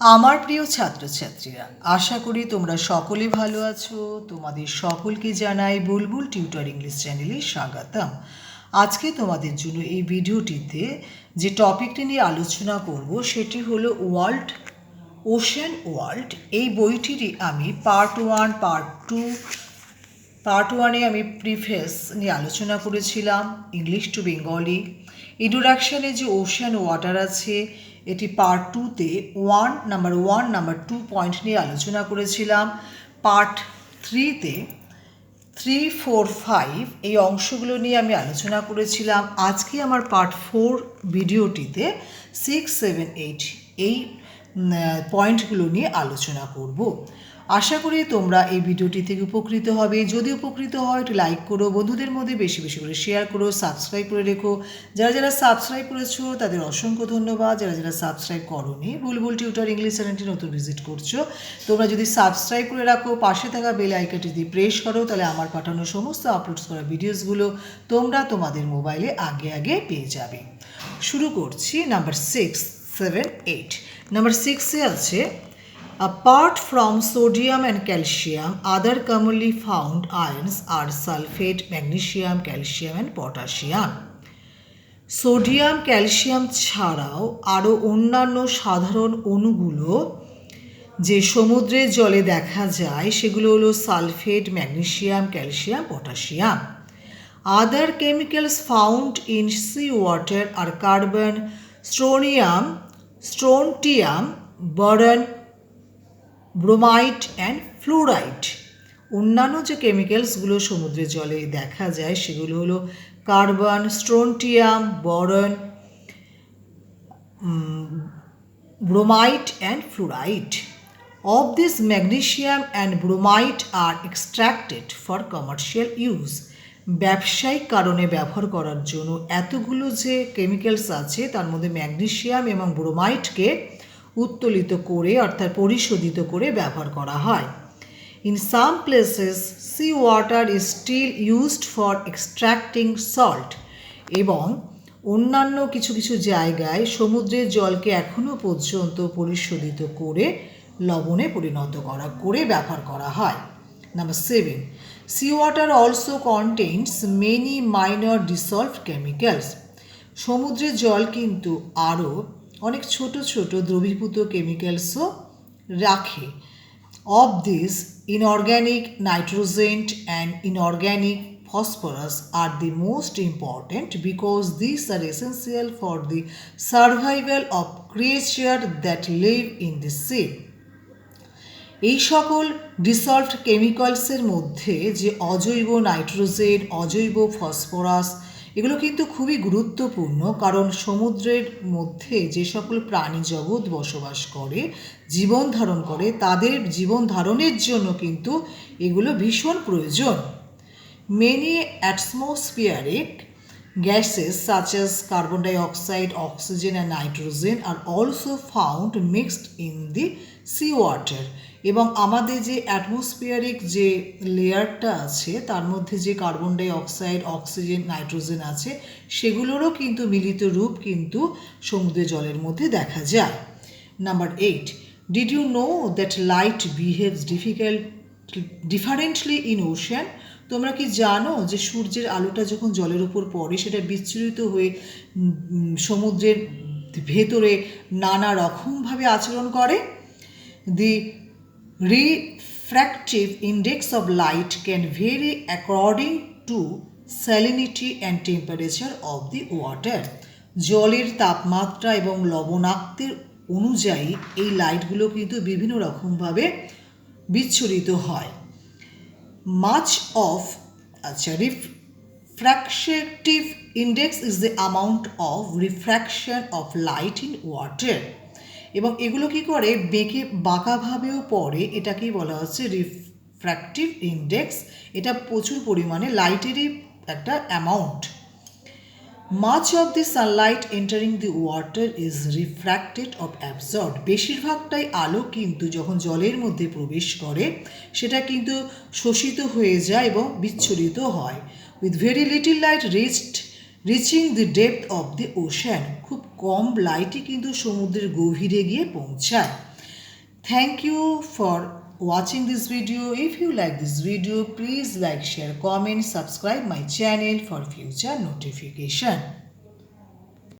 আমার প্রিয় ছাত্রছাত্রীরা, আশা করি তোমরা সকলে ভালো আছো। তোমাদের সকলকে জানাই বুলবুল টিউটর ইংলিশ চ্যানেলে স্বাগতম। আজকে তোমাদের জন্য এই ভিডিওটিতে যে টপিকটি নিয়ে আলোচনা করব, সেটি হলো ওয়ার্ল্ড, ওশেন ওয়ার্ল্ড। এই বইটিরই আমি part one, part two, part ওয়ানে আমি প্রিফেস নিয়ে আলোচনা করেছিলাম, ইংলিশ টু বেঙ্গলি। ইন্ট্রোডাকশানে যে ওশান ওয়াটার আছে, এটি পার্ট টুতে one number one number two point নিয়ে আলোচনা করেছিলাম। পার্ট থ্রিতে থ্রি ফোর ফাইভ এই অংশগুলো নিয়ে আমি আলোচনা করেছিলাম। আজকে আমার পার্ট ফোর ভিডিওটিতে সিক্স সেভেন এইট এই পয়েন্টগুলো নিয়ে আলোচনা করব। আশা করি তোমরা এই ভিডিওটি থেকে উপকৃত হবে। যদি উপকৃত হয়, একটু লাইক করো, বন্ধুদের মধ্যে বেশি বেশি করে শেয়ার করো সাবস্ক্রাইব করে রেখো। যারা যারা সাবস্ক্রাইব করেছ, তাদের অসংখ্য ধন্যবাদ। যারা যারা সাবস্ক্রাইব করোনি, বুলবুল টিউটার ইংলিশ চ্যানেলটি নতুন ভিজিট করছ, তোমরা যদি সাবস্ক্রাইব করে রাখো, পাশে থাকা বেল আইকনটি যদি প্রেস করো, তাহলে আমার পাঠানো সমস্ত আপলোড করা ভিডিওসগুলো তোমরা তোমাদের মোবাইলে আগে আগে পেয়ে যাবে। শুরু করছি number six seven eight number সিক্সে আছে Apart from sodium and calcium, other commonly found ions are sulfate, magnesium, calcium and potassium. Sodium calcium ছাড়াও আরও অন্যান্য সাধারণ অণুগুলো যে সমুদ্রের জলে দেখা যায় সেগুলো হলো sulphate magnesium calcium potassium other chemicals found in sea water R carbon strontium strontium boron bromide and fluoride অন্যান্য যে কেমিক্যালসগুলো সমুদ্রের জলে দেখা যায়, সেগুলো হলো carbon strontium boron bromide and fluoride of this magnesium and bromide are extracted for commercial use ব্যবসায়িক কারণে ব্যবহার করার জন্য এতগুলো যে কেমিক্যালস আছে, তার মধ্যে ম্যাগনেশিয়াম এবং ব্রোমাইটকে উত্তোলিত করে, অর্থাৎ পরিশোধিত করে ব্যবহার করা হয়। In some places sea water is still used for extracting salt এবং অন্যান্য কিছু কিছু জায়গায় সমুদ্রের জলকে এখনও পর্যন্ত পরিশোধিত করে লবণে পরিণত করা, করে ব্যবহার করা হয়। Seven sea water also contents many minor dissolved chemicals সমুদ্রের জল কিন্তু আরও অনেক ছোট ছোট দ্রবীভূত কেমিক্যালসও রাখে of this inorganic nitrogen and inorganic phosphorus are the most important because these are essential for the survival of creatures that live in the sea. এই সকল ডিসলভড কেমিক্যালসের মধ্যে যে অজৈব নাইট্রোজেন অজৈব ফসফরাস এগুলো কিন্তু খুবই গুরুত্বপূর্ণ কারণ সমুদ্রের মধ্যে যে সকল প্রাণী জগৎ বসবাস করে জীবন ধারণ করে তাদের জীবন ধারণের জন্য কিন্তু এগুলো ভীষণ প্রয়োজন। Many atmospheric gases such as carbon dioxide, oxygen and nitrogen are also found mixed in the sea water. এবং আমাদের যে অ্যাটমসফিয়ারিক যে লেয়ারটা আছে, তার মধ্যে যে carbon dioxide oxygen nitrogen আছে, সেগুলোরও কিন্তু মিলিত রূপ কিন্তু সমুদ্রের জলের মধ্যে দেখা যায়। Number eight did you know that light behaves difficult differently in ocean তোমরা কি জানো যে সূর্যের আলোটা যখন জলের উপর পড়ে, সেটা বিচ্ছুরিত হয়ে সমুদ্রের ভেতরে নানা রকমভাবে আচরণ করে? দি refractive index of light can vary according to salinity and temperature of the water. জলের তাপমাত্রা এবং লবণাক্তের অনুযায়ী এই লাইটগুলো কিন্তু বিভিন্ন রকমভাবে বিচ্ছুরিত হয়। মাচ অফ আচ্ছা refractive index is the amount of refraction of light in water এবং এগুলো কি করে? বেঁকে বাঁকাভাবেও পড়ে। এটাকেই বলা হচ্ছে রিফ্র্যাক্টিভ ইন্ডেক্স এটা প্রচুর পরিমাণে লাইটেরই একটা amount much of the sunlight entering the water is refracted of absorb বেশিরভাগটাই আলো কিন্তু যখন জলের মধ্যে প্রবেশ করে, সেটা কিন্তু শোষিত হয়ে যায় এবং বিচ্ছুরিত হয়। With very little light reached reaching the depth of the ocean খুব কম লাইটই কিন্তু সমুদ্রের গভীরে গিয়ে পৌঁছায়। Thank you for watching this video if you like this video please like share comment subscribe my channel for future notification